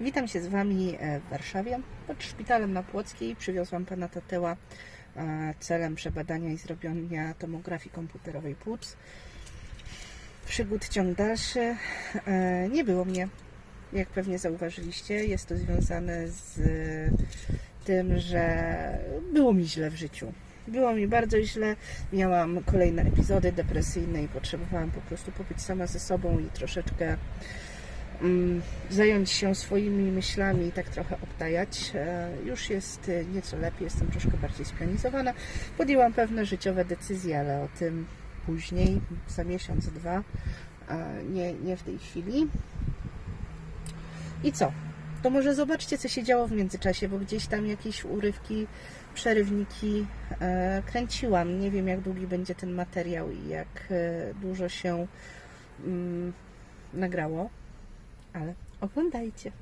Witam się z Wami e, w Warszawie. Pod szpitalem na Płockiej przywiozłam Pana Tateła e, celem przebadania i zrobienia tomografii komputerowej płuc. Przygód ciąg dalszy. E, Nie było mnie, jak pewnie zauważyliście. Jest to związane z tym, że było mi źle w życiu. Było mi bardzo źle, miałam kolejne epizody depresyjne i potrzebowałam po prostu pobyć sama ze sobą i troszeczkę zająć się swoimi myślami i tak trochę obtajać. E, Już jest e, nieco lepiej, jestem troszkę bardziej splanizowana. Podjęłam pewne życiowe decyzje, ale o tym później, za miesiąc, dwa, nie, nie w tej chwili. I co? To może zobaczcie, co się działo w międzyczasie, bo gdzieś tam jakieś urywki, przerywniki e, kręciłam. Nie wiem, jak długi będzie ten materiał i jak dużo się mm, nagrało, ale oglądajcie.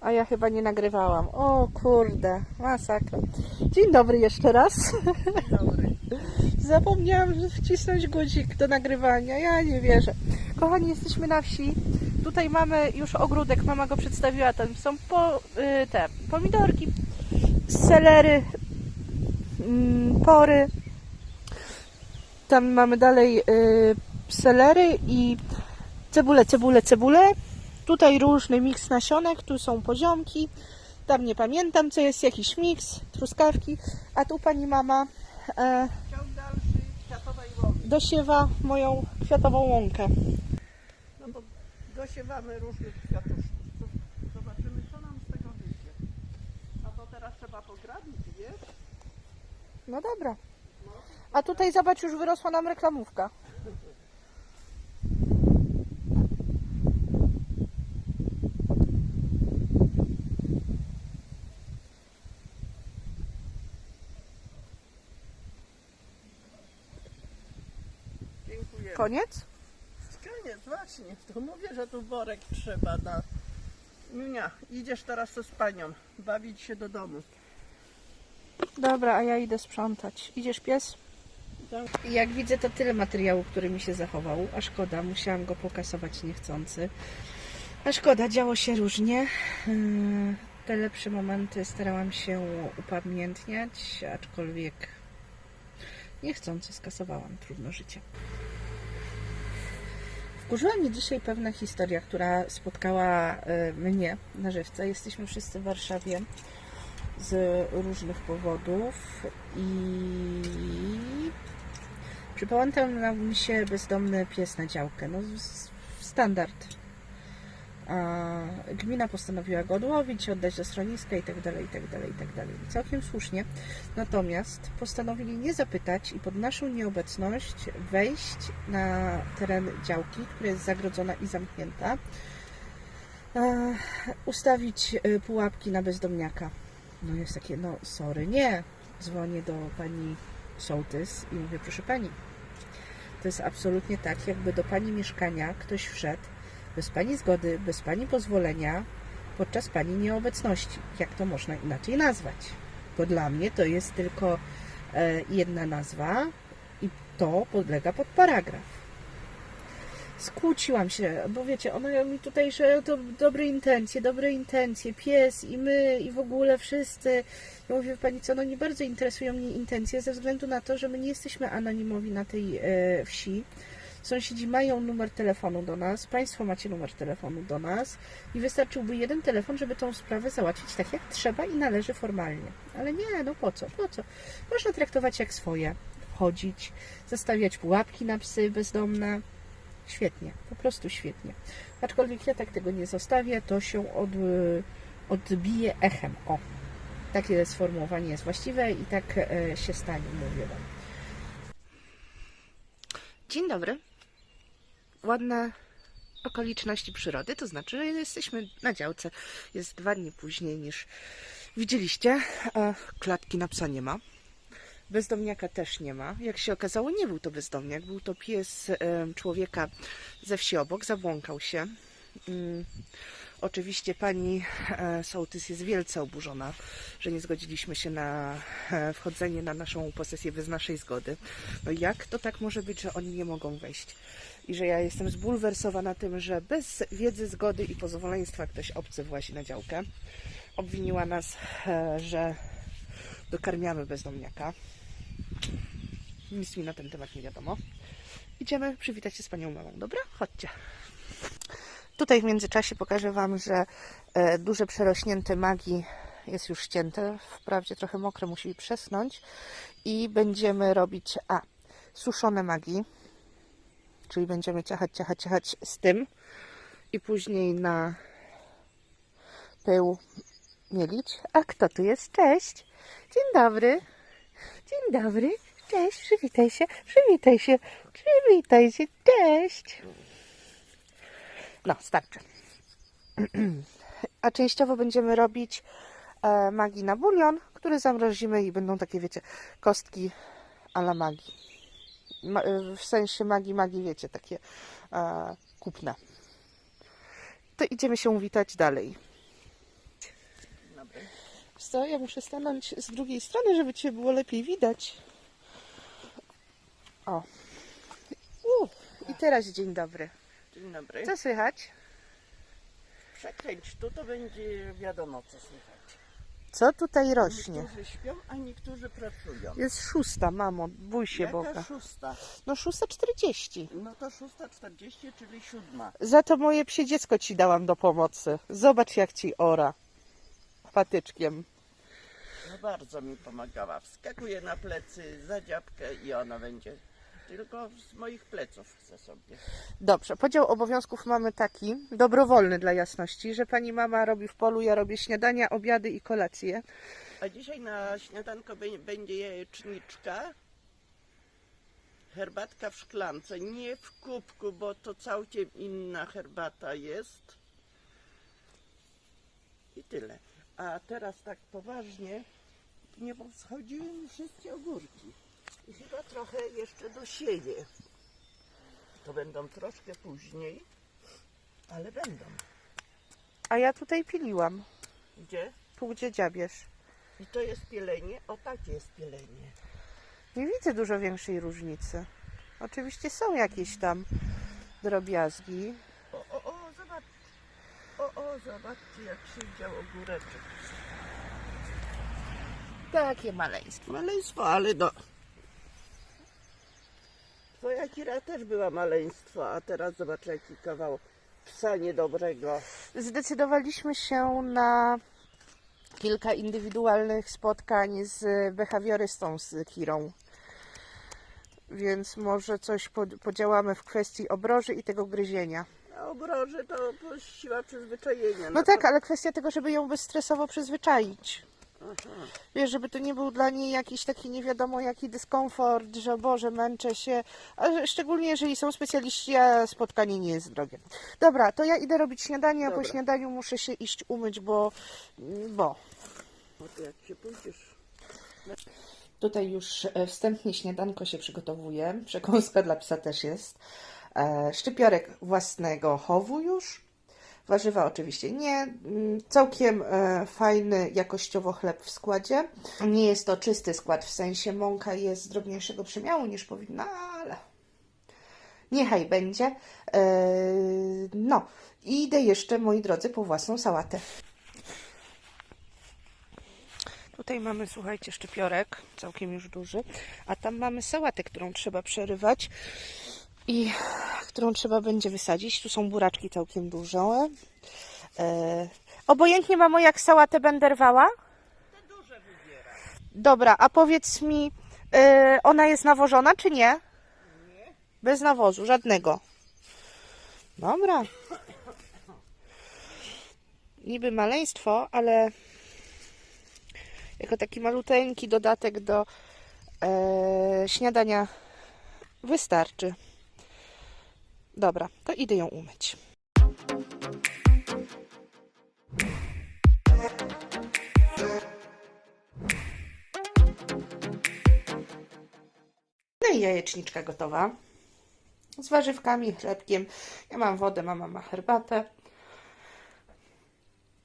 A ja chyba nie nagrywałam. O kurde, masakra. Dzień dobry jeszcze raz. Dobry. Zapomniałam wcisnąć guzik do nagrywania. Ja nie wierzę. Kochani, jesteśmy na wsi. Tutaj mamy już ogródek, mama go przedstawiła. Tam są po, y, te pomidorki, selery, mm, pory. Tam mamy dalej y, selery i cebulę, cebulę, cebulę. Tutaj różny miks nasionek, tu są poziomki. Tam nie pamiętam, co jest jakiś miks, truskawki. A tu pani mama e, dosiewa moją kwiatową łąkę. No to dosiewamy różnych kwiatuszków. Zobaczymy, co nam z tego wyjdzie. A to teraz trzeba pograbić, wiesz? No dobra. A tutaj zobacz, już wyrosła nam reklamówka. Koniec? Koniec, właśnie. To mówię, że tu worek trzeba na... Miunia, idziesz teraz z panią. Bawić się do domu. Dobra, a ja idę sprzątać. Idziesz pies? Tak. I jak widzę, to tyle materiału, który mi się zachował. A szkoda, musiałam go pokasować niechcący. A szkoda, działo się różnie. Yy, Te lepsze momenty starałam się upamiętniać, aczkolwiek niechcący skasowałam trudno życie. Wkurzyła mnie dzisiaj pewna historia, która spotkała y, mnie na żywce. Jesteśmy wszyscy w Warszawie z różnych powodów i przypałętał mi się bezdomny pies na działkę. No, standard. Gmina postanowiła go odłowić, oddać do schroniska i tak dalej, i tak tak. I Całkiem słusznie. Natomiast postanowili nie zapytać i pod naszą nieobecność wejść na teren działki, która jest zagrodzona i zamknięta, ustawić e, pułapki na bezdomniaka. No jest takie, no sorry, nie. Dzwonię do pani sołtys i mówię, proszę pani, to jest absolutnie tak, jakby do pani mieszkania ktoś wszedł bez pani zgody, bez pani pozwolenia, podczas pani nieobecności. Jak to można inaczej nazwać? Bo dla mnie to jest tylko e, jedna nazwa i to podlega pod paragraf. Skłóciłam się, bo wiecie, ono mi tutaj, że to dobre intencje, dobre intencje, pies i my i w ogóle wszyscy. Ja mówię, pani co, no nie bardzo interesują mnie intencje ze względu na to, że my nie jesteśmy anonimowi na tej e, wsi. Sąsiedzi mają numer telefonu do nas, Państwo macie numer telefonu do nas i wystarczyłby jeden telefon, żeby tą sprawę załatwić tak jak trzeba i należy formalnie. Ale nie, no po co, po co? Można traktować jak swoje, wchodzić, zastawiać pułapki na psy bezdomne. Świetnie, po prostu świetnie. Aczkolwiek ja tak tego nie zostawię, to się od, odbije echem. O, takie sformułowanie jest właściwe i tak e, się stanie, mówię Wam. Dzień dobry. Ładne okoliczności przyrody, to znaczy, że jesteśmy na działce. Jest dwa dni później niż widzieliście. Klatki na psa nie ma. Bezdomniaka też nie ma. Jak się okazało, nie był to bezdomniak, był to pies człowieka ze wsi obok, zabłąkał się. Oczywiście pani e, sołtys jest wielce oburzona, że nie zgodziliśmy się na e, wchodzenie na naszą posesję bez naszej zgody. No jak to tak może być, że oni nie mogą wejść? I że ja jestem zbulwersowana tym, że bez wiedzy, zgody i pozwoleństwa ktoś obcy włazi na działkę. Obwiniła nas, e, że dokarmiamy bezdomniaka. Nic mi na ten temat nie wiadomo. Idziemy przywitać się z panią mamą, dobra? Chodźcie. Tutaj w międzyczasie pokażę Wam, że e, duże przerośnięte magii jest już ścięte. Wprawdzie trochę mokre, musi przesnąć. I będziemy robić, a, suszone magii. Czyli będziemy ciachać, ciachać, ciachać z tym. I później na pył mielić. A kto tu jest? Cześć! Dzień dobry! Dzień dobry! Cześć, przywitaj się, przywitaj się, przywitaj się, cześć! No, starczy. A częściowo będziemy robić e, magii na bulion, który zamrozimy i będą takie, wiecie, kostki a la magii. Ma, e, w sensie magii, magii, wiecie, takie e, kupne. To idziemy się witać dalej. Dobry. Co, ja muszę stanąć z drugiej strony, żeby Cię było lepiej widać. O. U, I teraz dzień dobry. Dzień dobry. Co słychać? Przekręć tu, to będzie wiadomo co słychać. Co tutaj rośnie? Niektórzy śpią, a niektórzy pracują. Jest szósta, mamo, bój się Jaka Boga. szósta? No szósta czterdzieści. No to szósta czterdzieści, czyli siódma. Za to moje psie dziecko ci dałam do pomocy. Zobacz jak ci ora. Patyczkiem. No bardzo mi pomagała. Wskakuje na plecy za dziabkę i ona będzie. Tylko z moich pleców chce sobie. Dobrze, podział obowiązków mamy taki, dobrowolny dla jasności, że pani mama robi w polu, ja robię śniadania, obiady i kolacje. A dzisiaj na śniadanko bę- będzie jajeczniczka, herbatka w szklance, nie w kubku, bo to całkiem inna herbata jest. I tyle. A teraz tak poważnie, nie poschodziły mi wszystkie ogórki. I chyba trochę jeszcze dosieję. To będą troszkę później, ale będą. A ja tutaj piliłam. Gdzie? Tu gdzie dziabiesz. I to jest pielenie? O takie jest pielenie. Nie widzę dużo większej różnicy. Oczywiście są jakieś tam drobiazgi. O, o, o, zobacz. O, o, zobaczcie, jak się dział ogóreczek. Takie maleństwo. Maleństwo, ale no. Twoja Kira też była maleństwo, a teraz zobacz, jaki kawał psa niedobrego. Zdecydowaliśmy się na kilka indywidualnych spotkań z behawiorystą, z Kirą. Więc może coś pod- podziałamy w kwestii obroży i tego gryzienia. A obroże to siła przyzwyczajenia. No to- tak, ale kwestia tego, żeby ją bezstresowo przyzwyczaić. Wiesz, żeby to nie był dla niej jakiś taki nie wiadomo jaki dyskomfort, że Boże, męczę się. A szczególnie jeżeli są specjaliści, a spotkanie nie jest drogie. Dobra, to ja idę robić śniadanie, a po Dobra. śniadaniu muszę się iść umyć, bo... bo. No to jak się pójdziesz. Tutaj już e, wstępnie śniadanko się przygotowuje. Przekąska dla psa też jest. E, Szczypiorek własnego chowu już. Warzywa oczywiście nie. Mm, Całkiem e, fajny jakościowo chleb w składzie. Nie jest to czysty skład, w sensie mąka jest z drobniejszego przemiału niż powinna, ale niechaj będzie. E, No i idę jeszcze, moi drodzy, po własną sałatę. Tutaj mamy, słuchajcie, szczypiorek, całkiem już duży, a tam mamy sałatę, którą trzeba przerywać i którą trzeba będzie wysadzić. Tu są buraczki całkiem duże. E, obojętnie, mamo, jak sałatę będę rwała? Te duże wybiera. Dobra, a powiedz mi, e, ona jest nawożona, czy nie? Nie? Bez nawozu, żadnego. Dobra. Niby maleństwo, ale jako taki maluteńki dodatek do e, śniadania wystarczy. Dobra, to idę ją umyć. No i jajeczniczka gotowa. Z warzywkami, chlebkiem. Ja mam wodę, mama ma herbatę.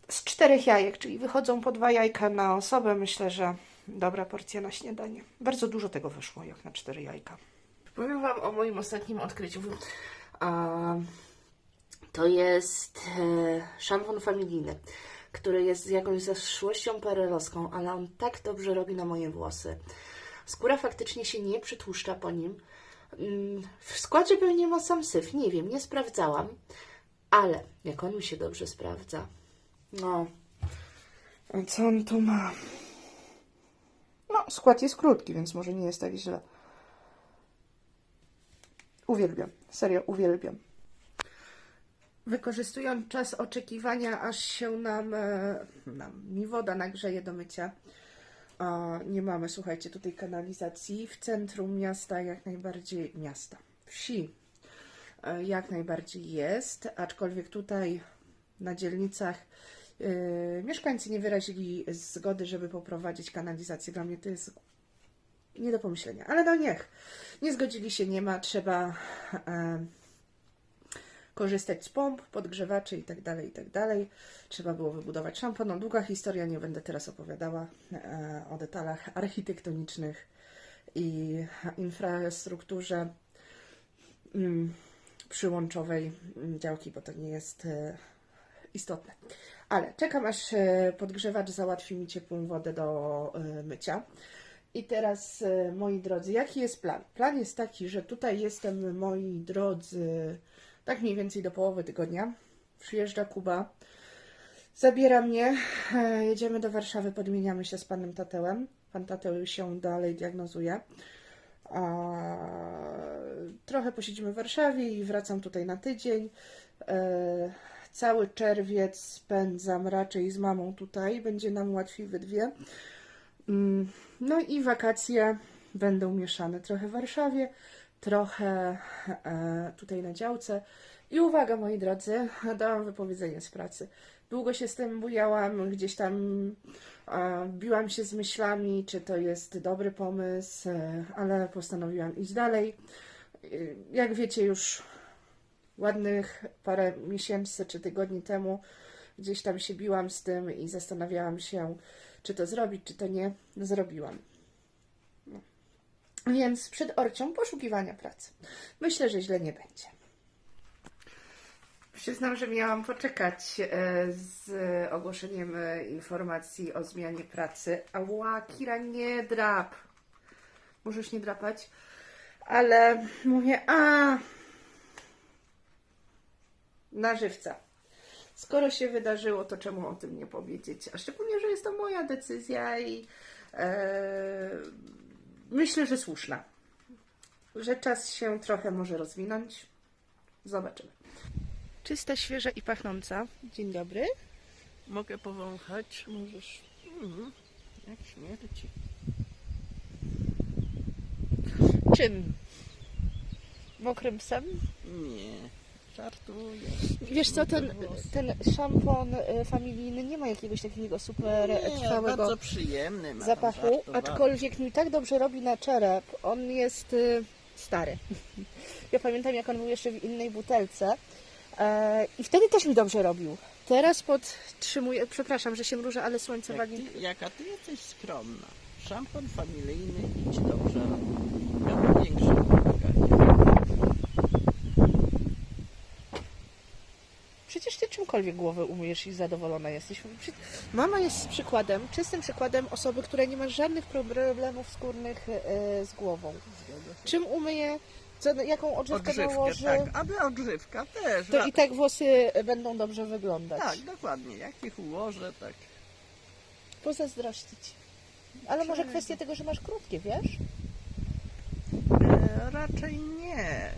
czterech jajek, czyli wychodzą po dwa jajka na osobę. Myślę, że dobra porcja na śniadanie. Bardzo dużo tego wyszło, jak na cztery jajka. Powiem Wam o moim ostatnim odkryciu. To jest e, szampon familijny, który jest jakąś zaszłością perelowską, ale on tak dobrze robi na moje włosy. Skóra faktycznie się nie przytłuszcza po nim. Mm, W składzie pewnie ma sam syf, nie wiem, nie sprawdzałam, ale jak on mi się dobrze sprawdza. No. A co on tu ma? No, skład jest krótki, więc może nie jest tak źle. Uwielbiam, serio, uwielbiam. Wykorzystując czas oczekiwania, aż się nam, e, nam mi woda nagrzeje do mycia. A, nie mamy, słuchajcie, tutaj kanalizacji. W centrum miasta jak najbardziej miasta. Wsi e, jak najbardziej jest, aczkolwiek tutaj na dzielnicach e, mieszkańcy nie wyrazili zgody, żeby poprowadzić kanalizację. Dla mnie to jest nie do pomyślenia, ale no niech. Nie zgodzili się, nie ma, trzeba e, korzystać z pomp, podgrzewaczy i tak dalej, i tak. Trzeba było wybudować szampon. No, długa historia, nie będę teraz opowiadała e, o detalach architektonicznych i infrastrukturze mm, przyłączowej działki, bo to nie jest e, istotne. Ale czekam aż e, podgrzewacz załatwi mi ciepłą wodę do e, mycia. I teraz, e, moi drodzy, jaki jest plan? Plan jest taki, że tutaj jestem, moi drodzy, tak mniej więcej do połowy tygodnia. Przyjeżdża Kuba, zabiera mnie, e, jedziemy do Warszawy, podmieniamy się z panem Tatełem. Pan Tateł się dalej diagnozuje. Trochę posiedzimy w Warszawie i wracam tutaj na tydzień. E, cały czerwiec spędzam raczej z mamą tutaj, będzie nam łatwiej we dwie. Mm, No i wakacje będą mieszane trochę w Warszawie, trochę e, tutaj na działce. I uwaga, moi drodzy, dałam wypowiedzenie z pracy. Długo się z tym bujałam, gdzieś tam e, biłam się z myślami, czy to jest dobry pomysł, e, ale postanowiłam iść dalej. Jak wiecie, już ładnych parę miesięcy czy tygodni temu gdzieś tam się biłam z tym i zastanawiałam się, czy to zrobić, czy to nie. Zrobiłam. No. Więc przed orcią poszukiwania pracy. Myślę, że źle nie będzie. Przyznam, że miałam poczekać e, z ogłoszeniem e, informacji o zmianie pracy. Ała, Kira, nie drap. Możesz nie drapać. Ale mówię, a na żywca. Skoro się wydarzyło, to czemu o tym nie powiedzieć? A szczególnie, że jest to moja decyzja i e, myślę, że słuszna. Że czas się trochę może rozwinąć. Zobaczymy. Czysta, świeża i pachnąca. Dzień dobry. Mogę powąchać? Możesz. Mhm. Jak śmierci. Czym? Mokrym psem? Nie, żartuję. Wiesz co, ten, ten szampon y, familijny nie ma jakiegoś takiego super Nie, trwałego bardzo przyjemny. ma, zapachu, żartowałem. aczkolwiek mi tak dobrze robi na czerep. On jest y, stary. Ja pamiętam, jak on był jeszcze w innej butelce e, i wtedy też mi dobrze robił. Teraz podtrzymuję, przepraszam, że się mrużę, ale słońce Jak wali. ty, jaka ty jesteś skromna. Szampon familijny i ci dobrze robi. Czymkolwiek głowę umyjesz i zadowolona jesteś. Mama jest przykładem, czystym przykładem osoby, która nie ma żadnych problemów skórnych e, z głową. Czym umyje, co, jaką odżywkę Odżywkę, nałoży, tak. Aby odżywka też. to i tak włosy będą dobrze wyglądać. Tak, dokładnie. Jak ich ułożę, tak. Pozazdrościć. Ale może kwestia tego, że masz krótkie, wiesz? E, raczej nie.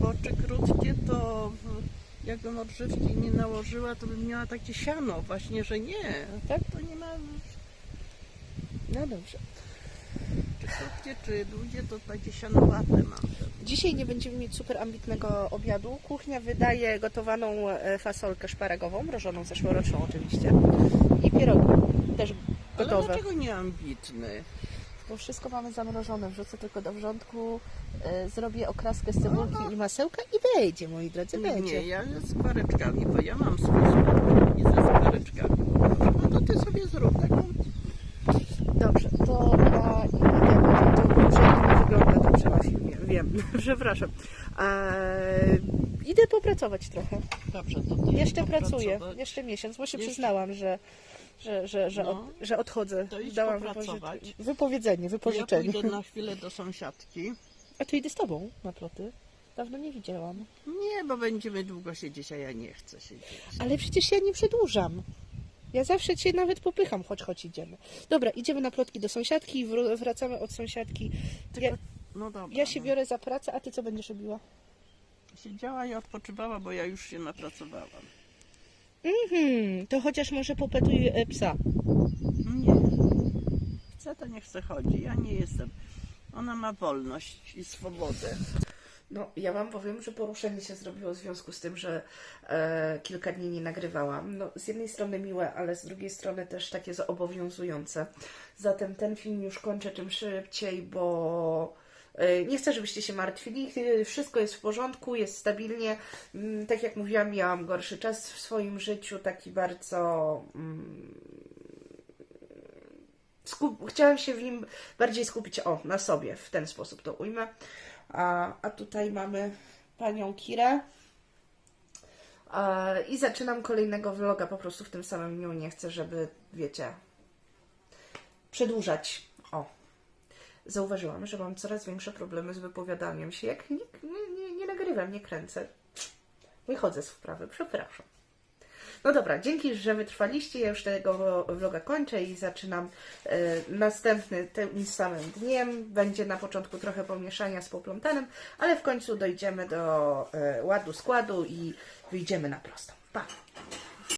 Bo czy krótkie to jakbym odżywki nie nałożyła, to bym miała takie siano. Właśnie, że nie. Tak? To nie ma. No dobrze. Czy krótkie, czy długie, to takie sianowate mam. Dzisiaj nie będziemy mieć super ambitnego obiadu. Kuchnia wydaje gotowaną e, fasolkę szparagową, mrożoną zeszłoroczną oczywiście. I pierogi też Ale gotowe. dlaczego nie ambitny? Bo wszystko mamy zamrożone. Wrzucę tylko do wrzątku, e, zrobię okraskę z cebulki i masełka i wejdzie, moi drodzy, wejdzie. nie, ja z pareczkami, bo ja mam swój smak. i ze skóreczkami. No to ty sobie zrób taką. Dobrze, to ja idę, bo to dobrze nie wygląda dobrze na filmie. Wiem, przepraszam. Eee, idę popracować trochę. Dobrze, to ty Jeszcze idź pracuję, popracować. jeszcze miesiąc, bo się Jeszcze- przyznałam, że, że, że, że, No. od, że odchodzę. To idź Dałam popracować. wypowiedzenie, Ja wypożyczenie. pójdę na chwilę do sąsiadki. A to idę z tobą na ploty. Dawno nie widziałam. Nie, bo będziemy długo siedzieć, a ja nie chcę siedzieć. Ale przecież ja nie przedłużam. Ja zawsze cię nawet popycham, choć choć idziemy. Dobra, idziemy na plotki do sąsiadki wracamy od sąsiadki. Ja, No dobra. ja się no. biorę za pracę, a ty co będziesz robiła? Siedziała i odpoczywała, bo ja już się napracowałam. Mhm, to chociaż może popetuj e, psa. Nie. Chce, to nie chce chodzi. Ja nie jestem. Ona ma wolność i swobodę. No, ja wam powiem, że poruszenie się zrobiło w związku z tym, że e, kilka dni nie nagrywałam. No, z jednej strony miłe, ale z drugiej strony też takie zobowiązujące. Zatem ten film już kończę czym szybciej, bo nie chcę, żebyście się martwili. E, Wszystko jest w porządku, jest stabilnie. Mm, Tak jak mówiłam, miałam gorszy czas w swoim życiu, taki bardzo. Mm, skup- chciałam się w nim bardziej skupić o, na sobie, w ten sposób to ujmę. A, a tutaj mamy panią Kirę. I zaczynam kolejnego vloga po prostu w tym samym dniu. Nie chcę, żeby, wiecie, przedłużać. Zauważyłam, że mam coraz większe problemy z wypowiadaniem się. Jak nie, nie, nie, nie nagrywam, nie kręcę. Wychodzę z wprawy, przepraszam. No dobra, dzięki, że wytrwaliście. Ja już tego vloga kończę i zaczynam e, następny tym samym dniem. Będzie na początku trochę pomieszania z poplątanem, ale w końcu dojdziemy do e, ładu, składu i wyjdziemy na prostą. Pa!